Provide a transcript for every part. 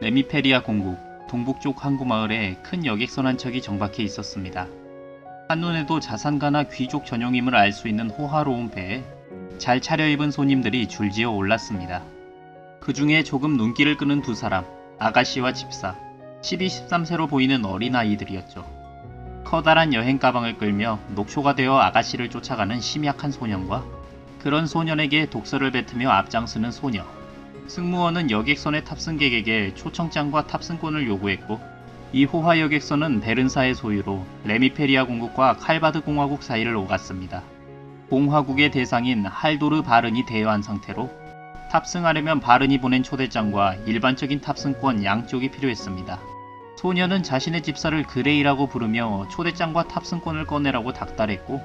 레미페리아 공국 동북쪽 항구 마을에 큰 여객선 한 척이 정박해 있었습니다. 한눈에도 자산가나 귀족 전용임을 알 수 있는 호화로운 배에 잘 차려입은 손님들이 줄지어 올랐습니다. 그 중에 조금 눈길을 끄는 두 사람, 아가씨와 집사, 12, 13세로 보이는 어린 아이들이었죠. 커다란 여행 가방을 끌며 녹초가 되어 아가씨를 쫓아가는 심약한 소년과 그런 소년에게 독서를 뱉으며 앞장서는 소녀. 승무원은 여객선의 탑승객에게 초청장과 탑승권을 요구했고 이 호화 여객선은 베른사의 소유로 레미페리아 공국과 칼바드 공화국 사이를 오갔습니다. 공화국의 대상인 할도르 바른이 대여한 상태로 탑승하려면 바른이 보낸 초대장과 일반적인 탑승권 양쪽이 필요했습니다. 소녀는 자신의 집사를 그레이라고 부르며 초대장과 탑승권을 꺼내라고 닥달했고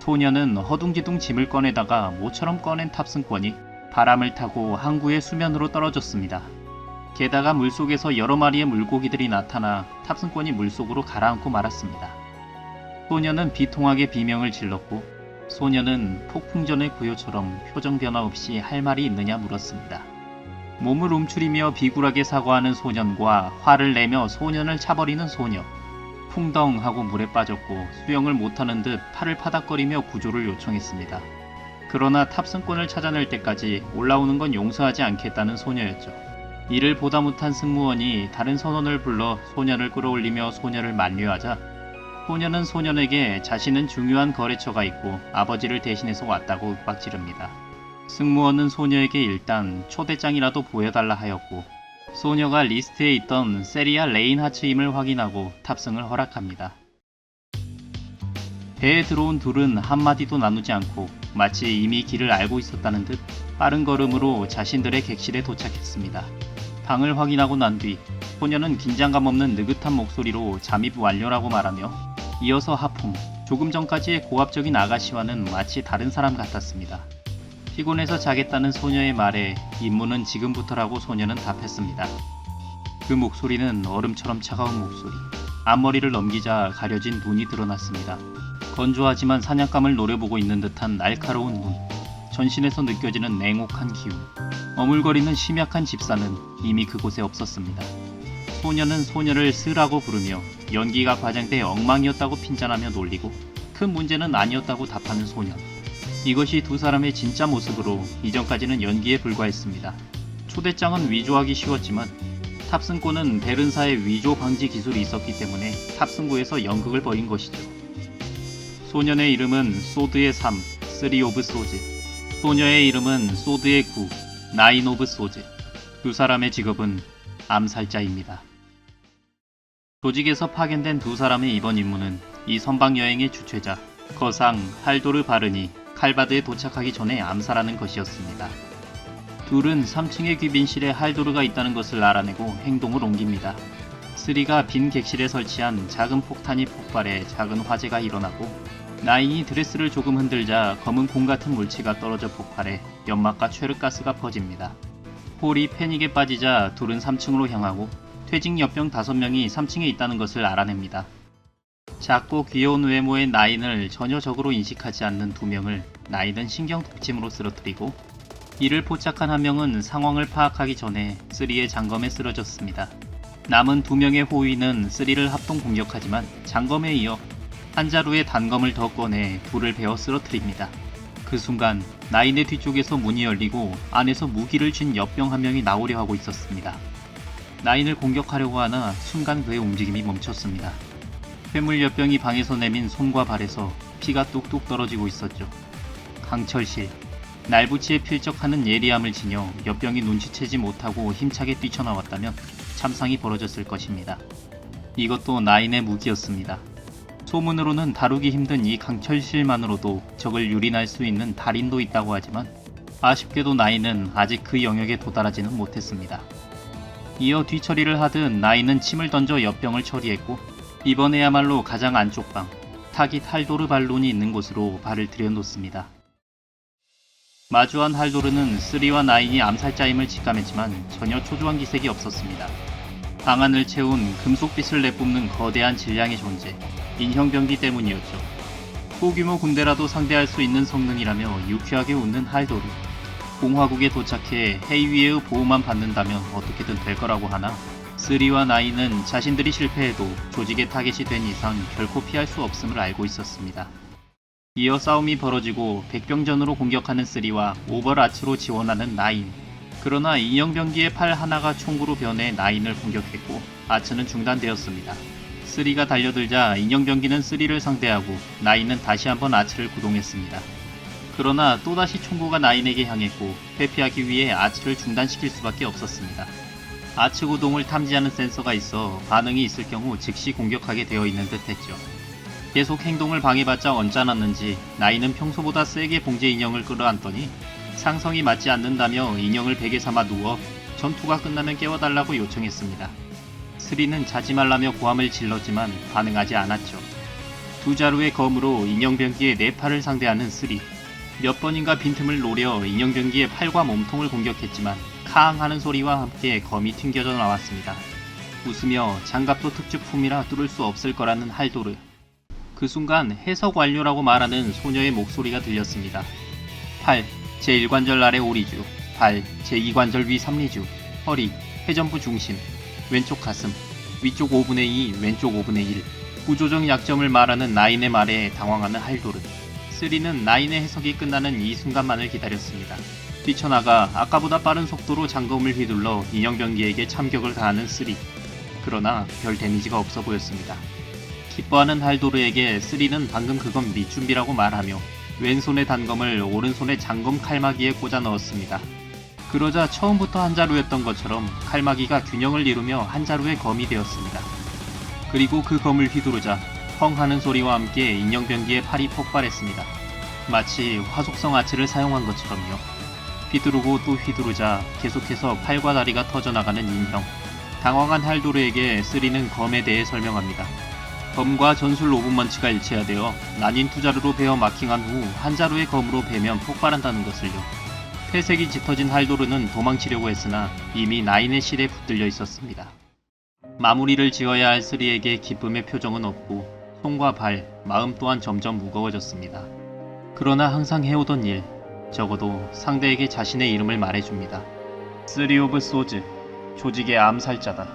소녀는 허둥지둥 짐을 꺼내다가 모처럼 꺼낸 탑승권이 바람을 타고 항구의 수면으로 떨어졌습니다. 게다가 물속에서 여러 마리의 물고기들이 나타나 탑승권이 물속으로 가라앉고 말았습니다. 소녀는 비통하게 비명을 질렀고 소녀는 폭풍전의 구요처럼 표정 변화 없이 할 말이 있느냐 물었습니다. 몸을 움츠리며 비굴하게 사과하는 소년과 화를 내며 소년을 차버리는 소녀. 풍덩 하고 물에 빠졌고 수영을 못하는 듯 팔을 파닥거리며 구조를 요청했습니다. 그러나 탑승권을 찾아낼 때까지 올라오는 건 용서하지 않겠다는 소녀였죠. 이를 보다 못한 승무원이 다른 선원을 불러 소년을 끌어올리며 소녀를 만류하자 소녀는 소년에게 자신은 중요한 거래처가 있고 아버지를 대신해서 왔다고 윽박지릅니다. 승무원은 소녀에게 일단 초대장이라도 보여달라 하였고 소녀가 리스트에 있던 세리아 레인하츠임을 확인하고 탑승을 허락합니다. 배에 들어온 둘은 한마디도 나누지 않고 마치 이미 길을 알고 있었다는 듯 빠른 걸음으로 자신들의 객실에 도착했습니다. 방을 확인하고 난 뒤 소녀는 긴장감 없는 느긋한 목소리로 잠입 완료라고 말하며 이어서 하품, 조금 전까지의 고압적인 아가씨와는 마치 다른 사람 같았습니다. 피곤해서 자겠다는 소녀의 말에 임무는 지금부터라고 소녀는 답했습니다. 그 목소리는 얼음처럼 차가운 목소리. 앞머리를 넘기자 가려진 눈이 드러났습니다. 건조하지만 사냥감을 노려보고 있는 듯한 날카로운 눈. 전신에서 느껴지는 냉혹한 기운. 어물거리는 심약한 집사는 이미 그곳에 없었습니다. 소녀는 소녀를 스라고 부르며 연기가 과장돼 엉망이었다고 핀잔하며 놀리고 큰 문제는 아니었다고 답하는 소년. 이것이 두 사람의 진짜 모습으로 이전까지는 연기에 불과했습니다. 초대장은 위조하기 쉬웠지만 탑승권은 베른사의 위조 방지 기술이 있었기 때문에 탑승구에서 연극을 벌인 것이죠. 소년의 이름은 소드의 3, 3 오브 소즈. 소녀의 이름은 소드의 9, 9 오브 소즈. 두 사람의 직업은 암살자입니다. 조직에서 파견된 두 사람의 이번 임무는 이 선박 여행의 주최자 거상 할도르 바르니 칼바드에 도착하기 전에 암살하는 것이었습니다. 둘은 3층의 귀빈실에 할도르가 있다는 것을 알아내고 행동을 옮깁니다. 스리가 빈 객실에 설치한 작은 폭탄이 폭발해 작은 화재가 일어나고 나인이 드레스를 조금 흔들자 검은 공 같은 물체가 떨어져 폭발해 연막과 최르가스가 퍼집니다. 폴이 패닉에 빠지자 둘은 3층으로 향하고 퇴직 여병 5명이 3층에 있다는 것을 알아냅니다. 작고 귀여운 외모의 나인을 전혀 적으로 인식하지 않는 두 명을 나인은 신경 독침으로 쓰러뜨리고 이를 포착한 한 명은 상황을 파악하기 전에 쓰리의 장검에 쓰러졌습니다. 남은 두 명의 호위는 쓰리를 합동 공격하지만 장검에 이어 한 자루의 단검을 더 꺼내 둘을 베어 쓰러뜨립니다. 그 순간 나인의 뒤쪽에서 문이 열리고 안에서 무기를 쥔 옆병 한 명이 나오려 하고 있었습니다. 나인을 공격하려고 하나 순간 그의 움직임이 멈췄습니다. 괴물 옆병이 방에서 내민 손과 발에서 피가 뚝뚝 떨어지고 있었죠. 강철실, 날부치에 필적하는 예리함을 지녀 옆병이 눈치채지 못하고 힘차게 뛰쳐나왔다면 참상이 벌어졌을 것입니다. 이것도 나인의 무기였습니다. 소문으로는 다루기 힘든 이 강철실만으로도 적을 유린할 수 있는 달인도 있다고 하지만 아쉽게도 나인은 아직 그 영역에 도달하지는 못했습니다. 이어 뒤처리를 하듯 나인은 침을 던져 옆병을 처리했고 이번에야말로 가장 안쪽 방 타깃 할도르 발론이 있는 곳으로 발을 들여놓습니다. 마주한 할도르는 3와 9이 암살자임을 직감했지만 전혀 초조한 기색이 없었습니다. 방 안을 채운 금속빛을 내뿜는 거대한 질량의 존재, 인형병기 때문이었죠. 소규모 군대라도 상대할 수 있는 성능이라며 유쾌하게 웃는 할도르. 공화국에 도착해 헤이위의 보호만 받는다면 어떻게든 될 거라고 하나 쓰리와 나이는 자신들이 실패해도 조직의 타겟이 된 이상 결코 피할 수 없음을 알고 있었습니다. 이어 싸움이 벌어지고 백병전으로 공격하는 쓰리와 오버라치로 지원하는 나인. 그러나 인형병기의 팔 하나가 총구로 변해 나인을 공격했고 아츠는 중단되었습니다. 쓰리가 달려들자 인형병기는 쓰리를 상대하고 나인은 다시 한번 아츠를 구동했습니다. 그러나 또다시 총구가 나인에게 향했고 회피하기 위해 아츠를 중단시킬 수밖에 없었습니다. 아츠 구동을 탐지하는 센서가 있어 반응이 있을 경우 즉시 공격하게 되어 있는 듯 했죠. 계속 행동을 방해받자 언짢았는지 나이는 평소보다 세게 봉제 인형을 끌어안더니 상성이 맞지 않는다며 인형을 베개 삼아 누워 전투가 끝나면 깨워달라고 요청했습니다. 스리는 자지 말라며 고함을 질렀지만 반응하지 않았죠. 두 자루의 검으로 인형병기의 네 팔을 상대하는 스리. 몇 번인가 빈틈을 노려 인형병기의 팔과 몸통을 공격했지만 카앙 하는 소리와 함께 검이 튕겨져 나왔습니다. 웃으며 장갑도 특주품이라 뚫을 수 없을 거라는 할도르. 그 순간 해석 완료라고 말하는 소녀의 목소리가 들렸습니다. 8. 제1관절 아래 오리주, 발, 제2관절 위 3리주, 허리, 회전부 중심, 왼쪽 가슴, 위쪽 5분의 2, 왼쪽 5분의 1. 구조적 약점을 말하는 나인의 말에 당황하는 할도르. 쓰리는 나인의 해석이 끝나는 이 순간만을 기다렸습니다. 뛰쳐나가 아까보다 빠른 속도로 장검을 휘둘러 인형병기에게 참격을 가하는 쓰리. 그러나 별 데미지가 없어 보였습니다. 기뻐하는 할도르에게 쓰리는 방금 그건 밑준비라고 말하며 왼손의 단검을 오른손의 장검 칼마기에 꽂아 넣었습니다. 그러자 처음부터 한 자루였던 것처럼 칼마기가 균형을 이루며 한 자루의 검이 되었습니다. 그리고 그 검을 휘두르자 펑 하는 소리와 함께 인형병기의 팔이 폭발했습니다. 마치 화속성 아치를 사용한 것처럼요. 휘두르고 또 휘두르자 계속해서 팔과 다리가 터져나가는 인형. 당황한 할도르에게 쓰리는 검에 대해 설명합니다. 검과 전술 로브먼치가 일체화되어 난인 투자루로 베어 마킹한 후 한 자루의 검으로 베면 폭발한다는 것을요. 폐색이 짙어진 할도르는 도망치려고 했으나 이미 나인의 실에 붙들려 있었습니다. 마무리를 지어야 할 쓰리에게 기쁨의 표정은 없고 손과 발, 마음 또한 점점 무거워졌습니다. 그러나 항상 해오던 일, 적어도 상대에게 자신의 이름을 말해줍니다. 쓰리 오브 소즈, 조직의 암살자다.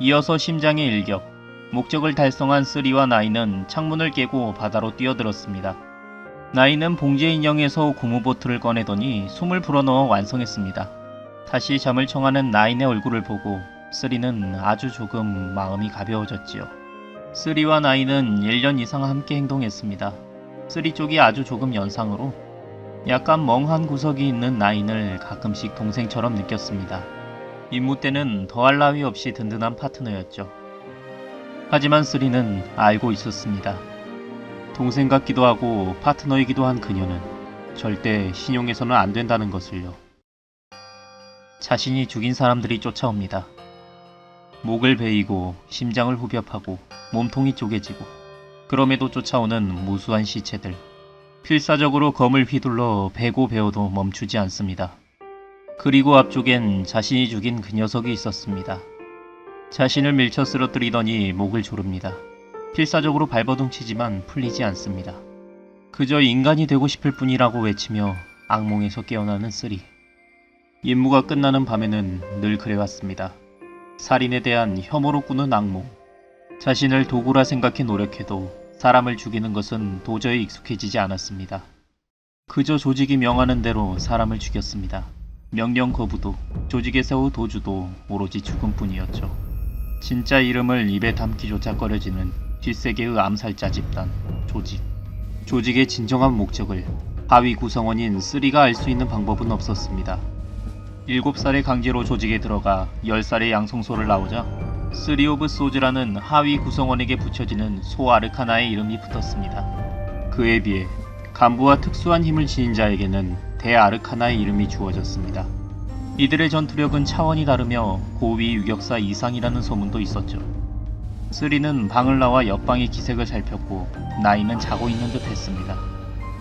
이어서 심장의 일격, 목적을 달성한 쓰리와 나이는 창문을 깨고 바다로 뛰어들었습니다. 나이는 봉제 인형에서 고무보트를 꺼내더니 숨을 불어넣어 완성했습니다. 다시 잠을 청하는 나인의 얼굴을 보고 쓰리는 아주 조금 마음이 가벼워졌지요. 쓰리와 나이는 1년 이상 함께 행동했습니다. 쓰리 쪽이 아주 조금 연상으로 약간 멍한 구석이 있는 나인을 가끔씩 동생처럼 느꼈습니다. 임무 때는 더할 나위 없이 든든한 파트너였죠. 하지만 쓰리는 알고 있었습니다. 동생 같기도 하고 파트너이기도 한 그녀는 절대 신용해서는 안 된다는 것을요. 자신이 죽인 사람들이 쫓아옵니다. 목을 베이고 심장을 후벼파고 몸통이 쪼개지고 그럼에도 쫓아오는 무수한 시체들. 필사적으로 검을 휘둘러 베고 베어도 멈추지 않습니다. 그리고 앞쪽엔 자신이 죽인 그 녀석이 있었습니다. 자신을 밀쳐 쓰러뜨리더니 목을 조릅니다. 필사적으로 발버둥치지만 풀리지 않습니다. 그저 인간이 되고 싶을 뿐이라고 외치며 악몽에서 깨어나는 쓰리. 임무가 끝나는 밤에는 늘 그래왔습니다. 살인에 대한 혐오로 꾸는 악몽. 자신을 도구라 생각해 노력해도 사람을 죽이는 것은 도저히 익숙해지지 않았습니다. 그저 조직이 명하는 대로 사람을 죽였습니다. 명령 거부도 조직에 세우 도주도 오로지 죽음뿐이었죠. 진짜 이름을 입에 담기조차 꺼려지는 뒷세계의 암살자 집단 조직. 조직의 진정한 목적을 하위 구성원인 쓰리가 알 수 있는 방법은 없었습니다. 7살에 강제로 조직에 들어가 10살에 양성소를 나오자 쓰리 오브 소즈라는 하위 구성원에게 붙여지는 소 아르카나의 이름이 붙었습니다. 그에 비해 간부와 특수한 힘을 지닌 자에게는 대 아르카나의 이름이 주어졌습니다. 이들의 전투력은 차원이 다르며 고위 유격사 이상이라는 소문도 있었죠. 쓰리는 방을 나와 옆방의 기색을 살폈고 나이는 자고 있는 듯 했습니다.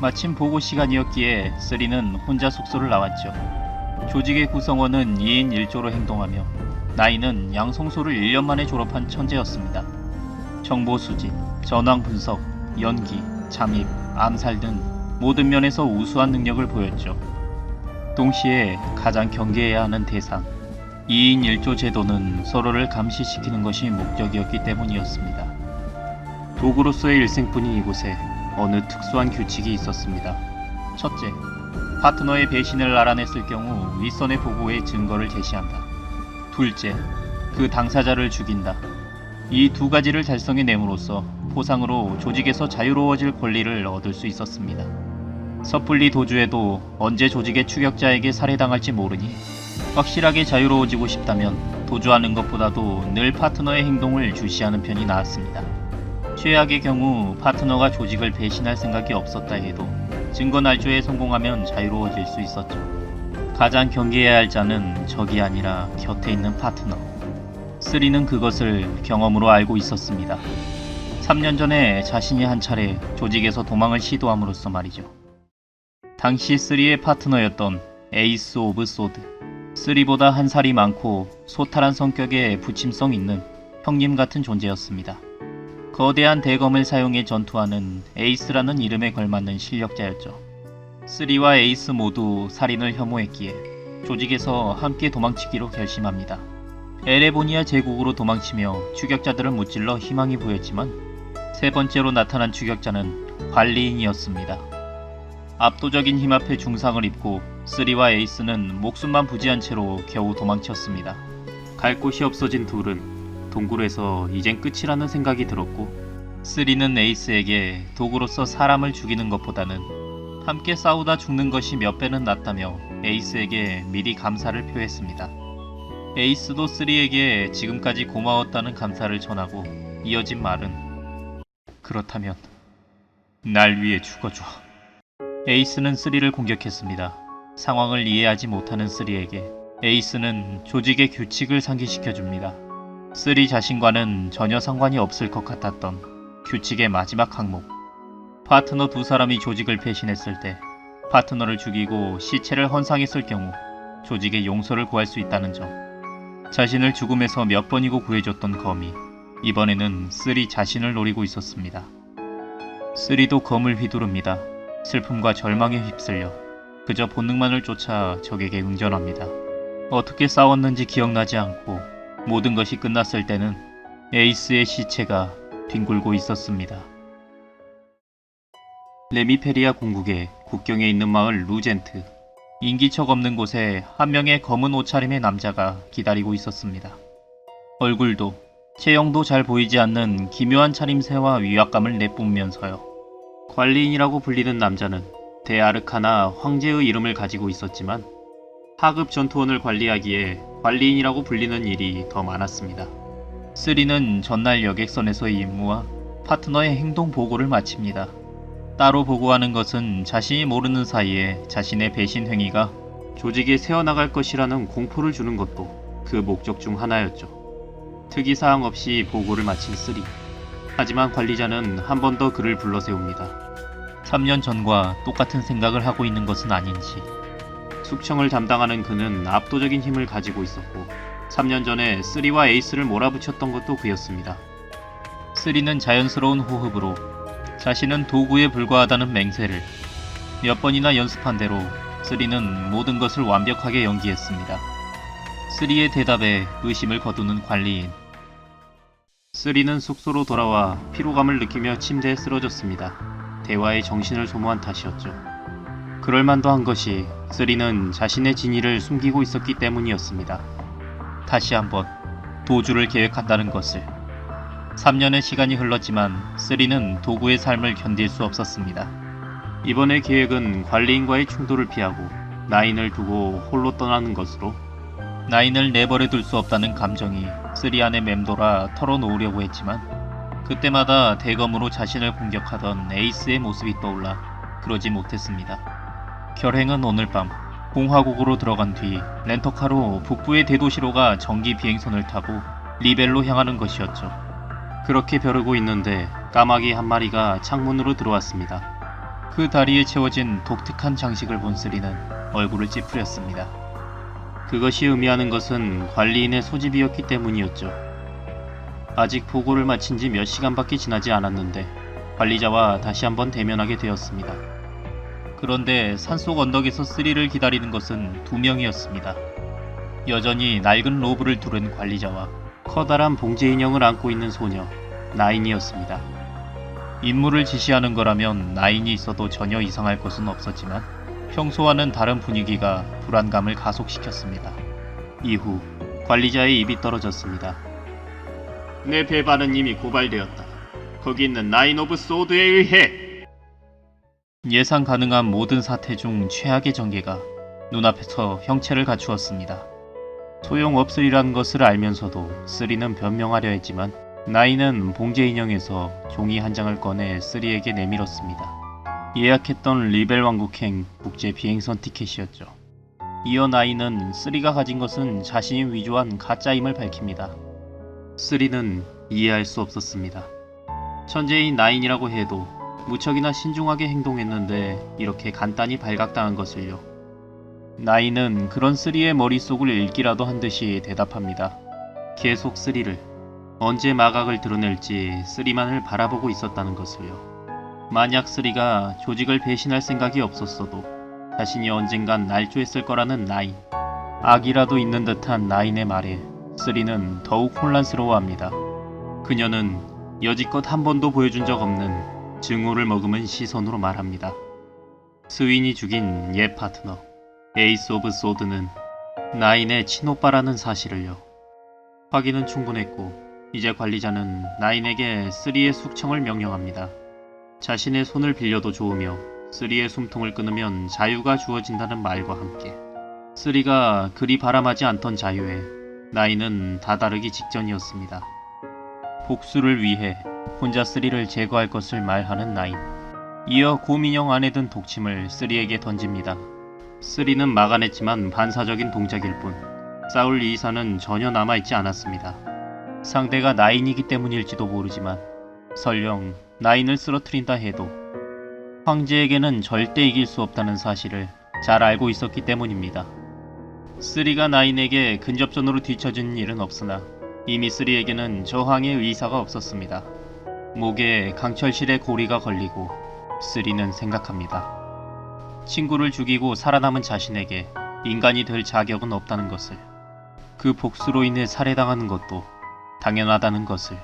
마침 보고 시간이었기에 쓰리는 혼자 숙소를 나왔죠. 조직의 구성원은 2인 1조로 행동하며 나이는 양성소를 1년 만에 졸업한 천재였습니다. 정보 수집, 전황 분석, 연기, 잠입, 암살 등 모든 면에서 우수한 능력을 보였죠. 동시에 가장 경계해야 하는 대상, 2인 1조 제도는 서로를 감시시키는 것이 목적이었기 때문이었습니다. 도구로서의 일생뿐인 이곳에 어느 특수한 규칙이 있었습니다. 첫째, 파트너의 배신을 알아냈을 경우 윗선의 보고에 증거를 제시한다. 둘째, 그 당사자를 죽인다. 이 두 가지를 달성해냄으로써 포상으로 조직에서 자유로워질 권리를 얻을 수 있었습니다. 섣불리 도주해도 언제 조직의 추격자에게 살해당할지 모르니 확실하게 자유로워지고 싶다면 도주하는 것보다도 늘 파트너의 행동을 주시하는 편이 나았습니다. 최악의 경우 파트너가 조직을 배신할 생각이 없었다 해도 증거 날조에 성공하면 자유로워질 수 있었죠. 가장 경계해야 할 자는 적이 아니라 곁에 있는 파트너. 쓰리는 그것을 경험으로 알고 있었습니다. 3년 전에 자신이 한 차례 조직에서 도망을 시도함으로써 말이죠. 당시 쓰리의 파트너였던 에이스 오브 소드. 쓰리보다 한 살이 많고 소탈한 성격에 부침성 있는 형님 같은 존재였습니다. 거대한 대검을 사용해 전투하는 에이스라는 이름에 걸맞는 실력자였죠. 쓰리와 에이스 모두 살인을 혐오했기에 조직에서 함께 도망치기로 결심합니다. 에레보니아 제국으로 도망치며 추격자들을 무찔러 희망이 보였지만 세 번째로 나타난 추격자는 관리인이었습니다. 압도적인 힘 앞에 중상을 입고 쓰리와 에이스는 목숨만 부지한 채로 겨우 도망쳤습니다. 갈 곳이 없어진 둘은 동굴에서 이젠 끝이라는 생각이 들었고 쓰리는 에이스에게 도구로서 사람을 죽이는 것보다는 함께 싸우다 죽는 것이 몇 배는 낫다며 에이스에게 미리 감사를 표했습니다. 에이스도 쓰리에게 지금까지 고마웠다는 감사를 전하고 이어진 말은 그렇다면 날 위해 죽어줘. 에이스는 쓰리를 공격했습니다. 상황을 이해하지 못하는 쓰리에게 에이스는 조직의 규칙을 상기시켜줍니다. 쓰리 자신과는 전혀 상관이 없을 것 같았던 규칙의 마지막 항목. 파트너 두 사람이 조직을 배신했을 때 파트너를 죽이고 시체를 헌상했을 경우 조직의 용서를 구할 수 있다는 점. 자신을 죽음에서 몇 번이고 구해줬던 검이 이번에는 쓰리 자신을 노리고 있었습니다. 쓰리도 검을 휘두릅니다. 슬픔과 절망에 휩쓸려 그저 본능만을 쫓아 적에게 응전합니다. 어떻게 싸웠는지 기억나지 않고 모든 것이 끝났을 때는 에이스의 시체가 뒹굴고 있었습니다. 레미페리아 공국의 국경에 있는 마을 루젠트. 인기척 없는 곳에 한 명의 검은 옷차림의 남자가 기다리고 있었습니다. 얼굴도 체형도 잘 보이지 않는 기묘한 차림새와 위압감을 내뿜으면서요. 관리인이라고 불리는 남자는 대아르카나 황제의 이름을 가지고 있었지만 하급 전투원을 관리하기에 관리인이라고 불리는 일이 더 많았습니다. 쓰리는 전날 여객선에서의 임무와 파트너의 행동 보고를 마칩니다. 따로 보고하는 것은 자신이 모르는 사이에 자신의 배신 행위가 조직에 새어나갈 것이라는 공포를 주는 것도 그 목적 중 하나였죠. 특이사항 없이 보고를 마친 쓰리. 하지만 관리자는 한 번 더 그를 불러 세웁니다. 3년 전과 똑같은 생각을 하고 있는 것은 아닌지. 숙청을 담당하는 그는 압도적인 힘을 가지고 있었고 3년 전에 쓰리와 에이스를 몰아붙였던 것도 그였습니다. 쓰리는 자연스러운 호흡으로 자신은 도구에 불과하다는 맹세를 몇 번이나 연습한 대로 쓰리는 모든 것을 완벽하게 연기했습니다. 쓰리의 대답에 의심을 거두는 관리인. 쓰리는 숙소로 돌아와 피로감을 느끼며 침대에 쓰러졌습니다. 대화에 정신을 소모한 탓이었죠. 그럴만도 한 것이 쓰리는 자신의 진위를 숨기고 있었기 때문이었습니다. 다시 한번 도주를 계획한다는 것을. 3년의 시간이 흘렀지만 쓰리는 도구의 삶을 견딜 수 없었습니다. 이번의 계획은 관리인과의 충돌을 피하고 나인을 두고 홀로 떠나는 것으로 나인을 내버려 둘 수 없다는 감정이 쓰리 안에 맴돌아 털어놓으려고 했지만 그때마다 대검으로 자신을 공격하던 에이스의 모습이 떠올라 그러지 못했습니다. 결행은 오늘 밤 공화국으로 들어간 뒤 렌터카로 북부의 대도시로 가 전기 비행선을 타고 리벨로 향하는 것이었죠. 그렇게 벼르고 있는데 까마귀 한 마리가 창문으로 들어왔습니다. 그 다리에 채워진 독특한 장식을 본 쓰리는 얼굴을 찌푸렸습니다. 그것이 의미하는 것은 관리인의 소집이었기 때문이었죠. 아직 보고를 마친 지 몇 시간밖에 지나지 않았는데 관리자와 다시 한번 대면하게 되었습니다. 그런데 산속 언덕에서 쓰리를 기다리는 것은 두 명이었습니다. 여전히 낡은 로브를 두른 관리자와 커다란 봉제 인형을 안고 있는 소녀 나인이었습니다. 임무를 지시하는 거라면 나인이 있어도 전혀 이상할 것은 없었지만 평소와는 다른 분위기가 불안감을 가속시켰습니다. 이후 관리자의 입이 떨어졌습니다. 내 배반은 이미 고발되었다. 거기 있는 나인 오브 소드에 의해 예상 가능한 모든 사태 중 최악의 전개가 눈앞에서 형체를 갖추었습니다. 소용없으리란 것을 알면서도 쓰리는 변명하려 했지만 나이는 봉제 인형에서 종이 한 장을 꺼내 쓰리에게 내밀었습니다. 예약했던 리벨 왕국행 국제 비행선 티켓이었죠. 이어 나이는 쓰리가 가진 것은 자신이 위조한 가짜임을 밝힙니다. 쓰리는 이해할 수 없었습니다. 천재인 나인이라고 해도 무척이나 신중하게 행동했는데 이렇게 간단히 발각당한 것을요. 나인은 그런 쓰리의 머릿속을 읽기라도 한 듯이 대답합니다. 계속 쓰리를 언제 마각을 드러낼지 쓰리만을 바라보고 있었다는 것을요. 만약 쓰리가 조직을 배신할 생각이 없었어도 자신이 언젠간 날조했을 거라는 나인. 악이라도 있는 듯한 나인의 말에 쓰리는 더욱 혼란스러워합니다. 그녀는 여지껏 한 번도 보여준 적 없는 증오를 머금은 시선으로 말합니다. 스윈이 죽인 옛 파트너 에이스 오브 소드는 나인의 친오빠라는 사실을요. 확인은 충분했고 이제 관리자는 나인에게 쓰리의 숙청을 명령합니다. 자신의 손을 빌려도 좋으며 쓰리의 숨통을 끊으면 자유가 주어진다는 말과 함께 쓰리가 그리 바람하지 않던 자유에 나인은 다다르기 직전이었습니다. 복수를 위해 혼자 쓰리를 제거할 것을 말하는 나인. 이어 고민형 안에 든 독침을 쓰리에게 던집니다. 쓰리는 막아냈지만 반사적인 동작일 뿐 싸울 이사는 전혀 남아있지 않았습니다. 상대가 나인이기 때문일지도 모르지만 설령 나인을 쓰러뜨린다 해도 황제에게는 절대 이길 수 없다는 사실을 잘 알고 있었기 때문입니다. 쓰리가 나인에게 근접전으로 뒤처진 일은 없으나 이미 쓰리에게는 저항의 의사가 없었습니다. 목에 강철실의 고리가 걸리고 쓰리는 생각합니다. 친구를 죽이고 살아남은 자신에게 인간이 될 자격은 없다는 것을 그 복수로 인해 살해당하는 것도 당연하다는 것을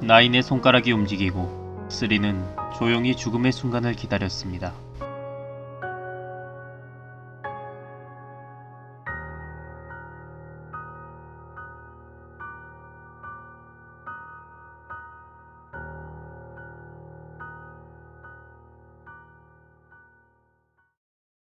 나인의 손가락이 움직이고 쓰리는 조용히 죽음의 순간을 기다렸습니다.